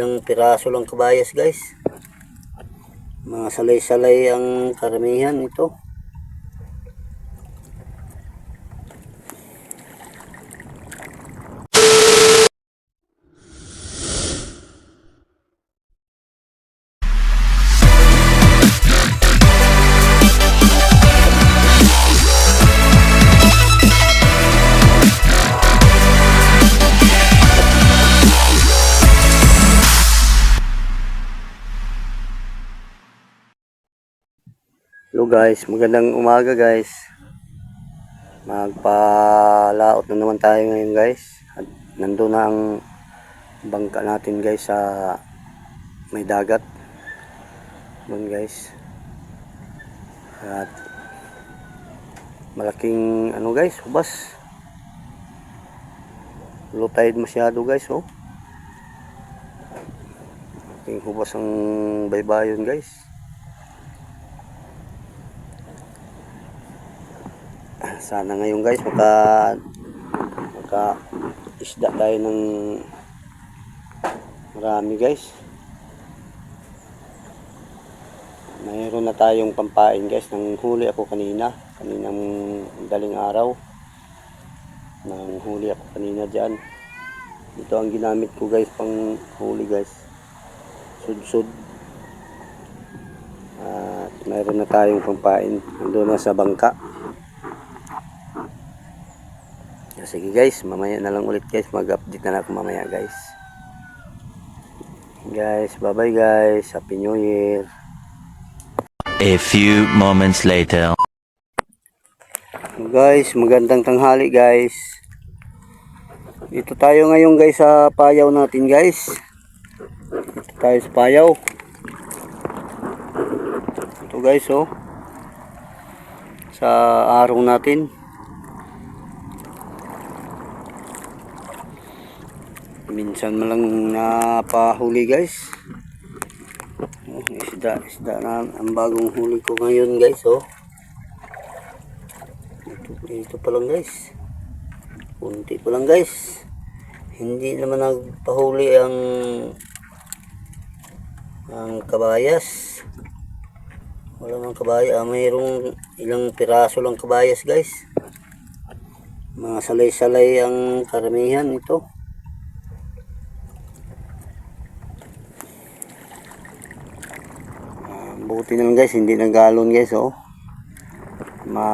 Ilang piraso lang kabayas guys. Mga salay-salay ang karamihan ito. Guys, magandang umaga guys. Magpalaot na naman tayo ngayon guys. At nandun na ang bangka natin guys sa may dagat. Doon guys. At malaking ano guys, hubas. Low tide masyado guys oh. Malaking hubas ang baybayon guys. Sana ngayon guys maka maka isda tayo ng marami guys. Mayroon na tayong pampain guys nang huli ako kanina. Kaninang daling araw. Nang huli ako kanina dyan. Ito ang ginamit ko guys pang huli guys. Sudsud. At mayroon na tayong pampain. Nandun na sa bangka Ah, Sige guys, mamaya na lang ulit guys. Mag-update na lang ako mamaya guys. Guys, bye-bye guys. Happy New Year. A few moments later. Guys, magandang tanghali guys. Dito tayo ngayon guys sa payaw natin guys. Dito tayo sa payaw. Ito guys oh. Sa araw natin. Minsan man lang napahuli guys. Oh, isda, isda na ang bagong huli ko ngayon guys oh. Ito, ito pa lang guys. Kunti pa lang guys. Hindi naman nagpahuli ang ang kabayas. Wala mang kabayas. Ah, mayroong ilang piraso lang kabayas guys. Mga salay-salay ang karamihan ito. Buti na lang guys, hindi nagalon guys oh. Ma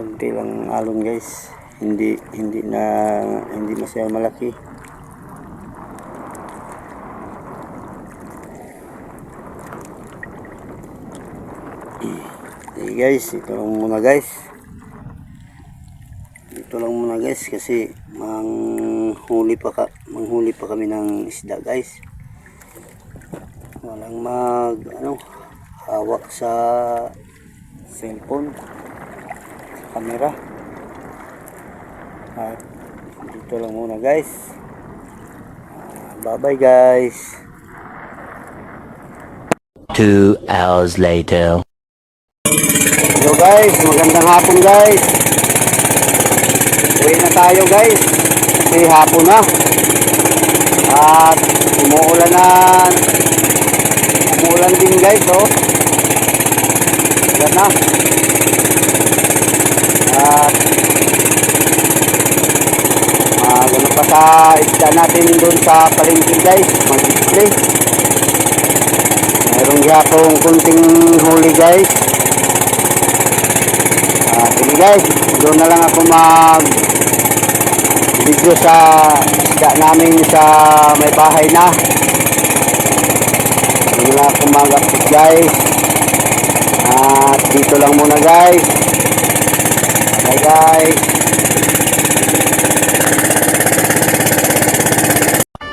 konti lang alon guys. Hindi hindi na hindi masyadong malaki. Okay guys ito lang muna guys. Ito lang muna guys kasi manghuli pa ka, manghuli pa kami ng isda guys walang mag ano hawak sa cellphone camera. At dito lang muna guys. Bye bye guys. Two hours later. hello guys. Magandang hapon guys. Uwi na tayo guys. Kasi hapon na. At umuulan na umuulan din guys oh yan na at Ah, ganun pa sa isda natin doon sa palengke guys, mag-display. Meron akong kunting huli guys. Ah, sige guys, doon na lang ako mag video sa isda namin sa may bahay na. Ako mag-update guys. At dito lang muna guys. Bye guys.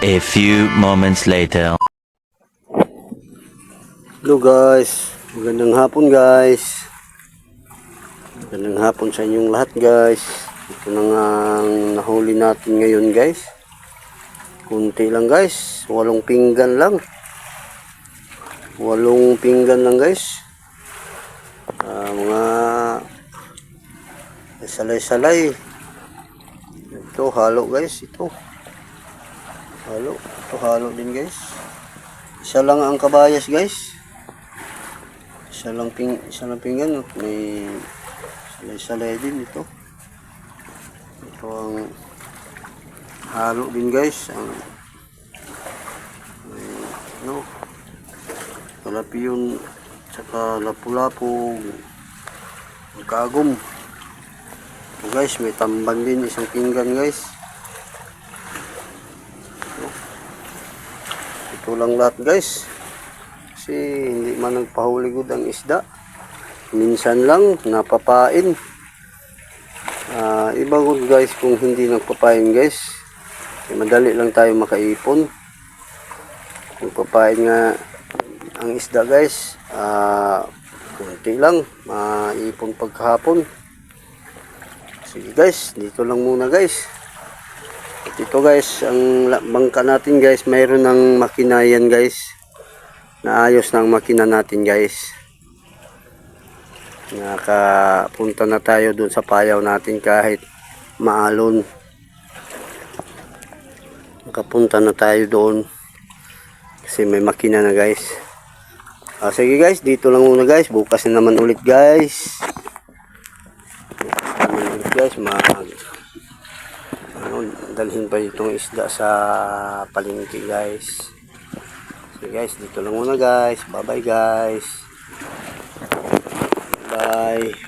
A few moments later. Hello guys, magandang hapon guys. Magandang hapon sa inyong lahat guys. Ito na nga ang nahuli natin ngayon guys. Kunti lang guys, walong pinggan lang. Walong pinggan lang guys. Ah, mga salay-salay. Ito halo guys, ito. Halo. Ito halo din guys. Isa lang ang kabayas guys. Isa lang ping isa lang pinggan. May salay-salay din ito. Ito ang halo din guys. Ang may, ano, kalapiyon tsaka lapu-lapu. Kagom ito guys may tamban din isang pinggan guys. Ito lang lahat guys. Kasi hindi man nagpahuligod ang isda. Minsan lang napapain. Ah, iba guys kung hindi nagpapain guys. Madali lang tayo makaipon. Kung papain nga ang isda guys. Ah kunti lang. Maipon pagkahapon. Sige guys. Dito lang muna guys. At ito guys ang bangka natin guys. Mayroon ng makina yan guys. Naayos ng makina natin guys. Nakapunta na tayo dun sa payaw natin kahit maalon. Nakapunta na tayo doon. Kasi may makina na guys Ah, sige guys, dito lang muna guys. Bukas na naman ulit guys. Ulit guys. Mag, ano, dalhin pa itong isda sa palengke guys. So guys, dito lang muna guys. Bye bye guys. Bye.